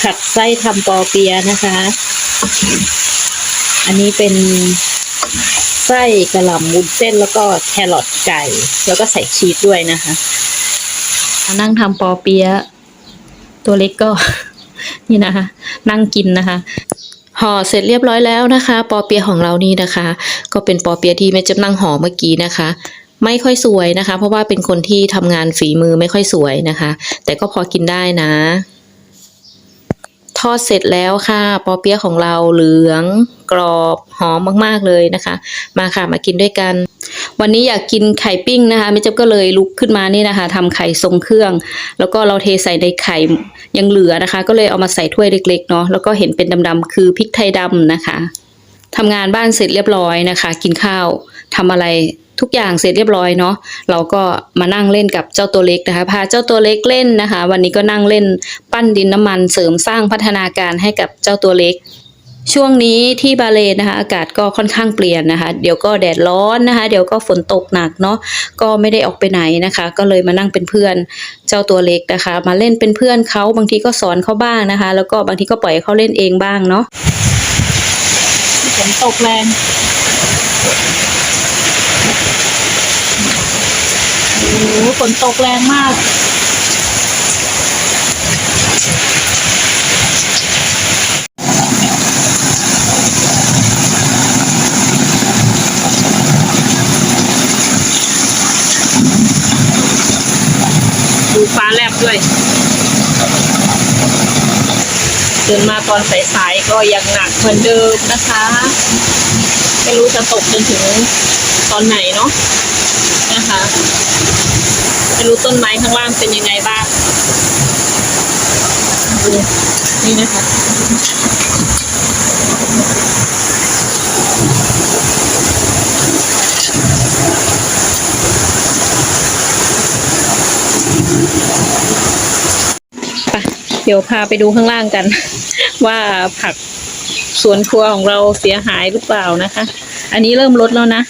ผัดไส้ทำปอเปียะนะคะ อันนี้เป็นไส้กระหล่ำวุ้นเส้นแล้วก็แครอทไก่ แล้วก็ใส่ชีสด้วยนะคะมานั่งทำปอเปียะตัวเล็กก็ นี่นะคะ นั่งกินนะคะห่อเสร็จเรียบร้อยแล้วนะคะ ปอเปียะของเรานี่นะคะ ก็เป็นปอเปียะที่แม่จำนั่งห่อเมื่อกี้นะคะ ไม่ค่อยสวยนะคะ เพราะว่าเป็นคนที่ทำงานฝีมือไม่ค่อยสวยนะคะ แต่ก็พอกินได้นะ ทอดเสร็จแล้วค่ะ ปอเปี๊ยะของเราเหลืองกรอบหอมมากๆเลยนะคะ มาค่ะมากินด้วยกัน วันนี้อยากกินไข่ปิ้งนะคะแม่เจ๊บก็เลยลุกขึ้นมานี่นะคะทำไข่ทรงเครื่อง แล้วก็เราเทใส่ในไข่ยังเหลือนะคะ ก็เลยเอามาใส่ถ้วยเล็กๆเนาะแล้วก็เห็นเป็นดำๆคือพริกไทยดำนะคะทำงานบ้านเสร็จเรียบร้อยนะคะ กินข้าว ทำอะไรทุกอย่างเสร็จเรียบร้อยเนาะเราก็มานั่งเล่นกับเจ้าตัวเล็กนะคะ พาเจ้าตัวเล็กเล่นนะคะ วันนี้ก็นั่งเล่นปั้นดินน้ำมันเสริมสร้างพัฒนาการให้กับเจ้าตัวเล็ก ช่วงนี้ที่บาเลนนะคะ อากาศก็ค่อนข้างเปลี่ยนนะคะ เดี๋ยวก็แดดร้อนนะคะ เดี๋ยวก็ฝนตกหนักเนาะก็ไม่ได้ออกไปไหนนะคะ ก็เลยมานั่งเป็นเพื่อนเจ้าตัวเล็กนะคะ มาเล่นเป็นเพื่อนเขาบางทีก็สอนเขาบ้างนะคะ แล้วก็บางทีก็ปล่อยเขาเล่นเองบ้างเนาะฝนตกแรงโอ้โห ฝนตกแรงมาก ดูฟ้าแลบด้วย เดินมาตอนสายๆก็ยังหนักเหมือนเดิมนะคะ ไม่รู้จะตกจนถึงตอนไหนเนาะนะคะ ต้นไม้ข้างล่างเป็นยังไงบ้างดูนี่นะคะ เดี๋ยวพาไปดูข้างล่างกัน ว่าผักสวนครัวของเราเสียหายหรือเปล่านะคะ อันนี้เริ่มลดแล้วนะ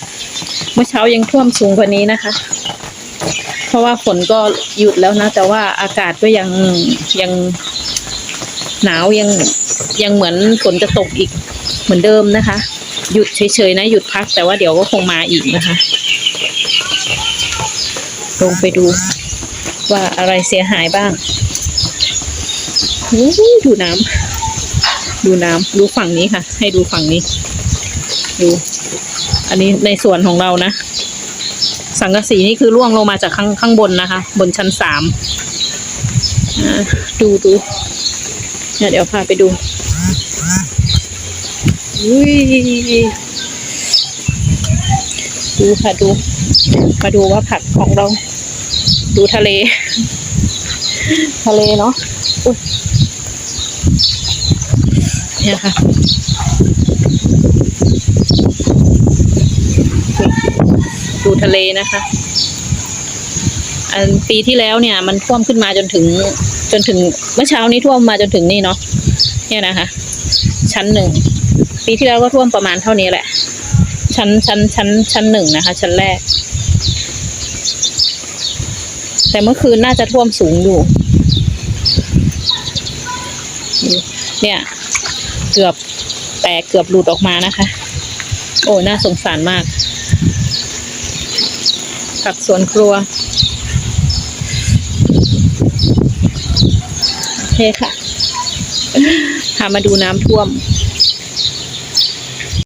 เมื่อเช้ายังท่วมสูงกว่านี้นะคะ เพราะว่าฝนก็หยุดแล้วนะ แต่ว่าอากาศก็ยังยังหนาวยังยังเหมือนฝนจะตกอีกเหมือนเดิมนะคะ หยุดเฉยๆนะหยุดพักแต่ว่าเดี๋ยวก็คงมาอีกนะคะ ลงไปดูว่าอะไรเสียหายบ้างดูน้ำดูน้ำดูฝั่งนี้ค่ะ ให้ดูฝั่งนี้ ดู อันนี้ในส่วนของเรานะ สังกะสีนี่คือร่วงลงมาจากข้างข้างบนนะคะ บนชั้นสามดูดูเนี่ยเดี๋ยวพาไปดูอุ้ยดูค่ะดู มาดูว่าผักของเรา ดูทะเล ทะเลเนาะอุ๊ยเนี่ยค่ะ ทะเลนะคะ อันปีที่แล้วเนี่ย มันท่วมขึ้นมาจนถึง จนถึงเมื่อเช้านี้ท่วมมาจนถึงนี่เนาะเนี่ยนะคะ ชั้นหนึ่งปีที่แล้วก็ท่วมประมาณเท่านี้แหละ ชั้นชั้นชั้นชั้นหนึ่งนะคะ ชั้นแรก แต่เมื่อคืนน่าจะท่วมสูงอยู่ เนี่ย เกือบแตกเกือบหลุดออกมานะคะ โอ้น่าสงสารมาก ผักสวนครัว โอเคค่ะพามาดูน้ำท่วม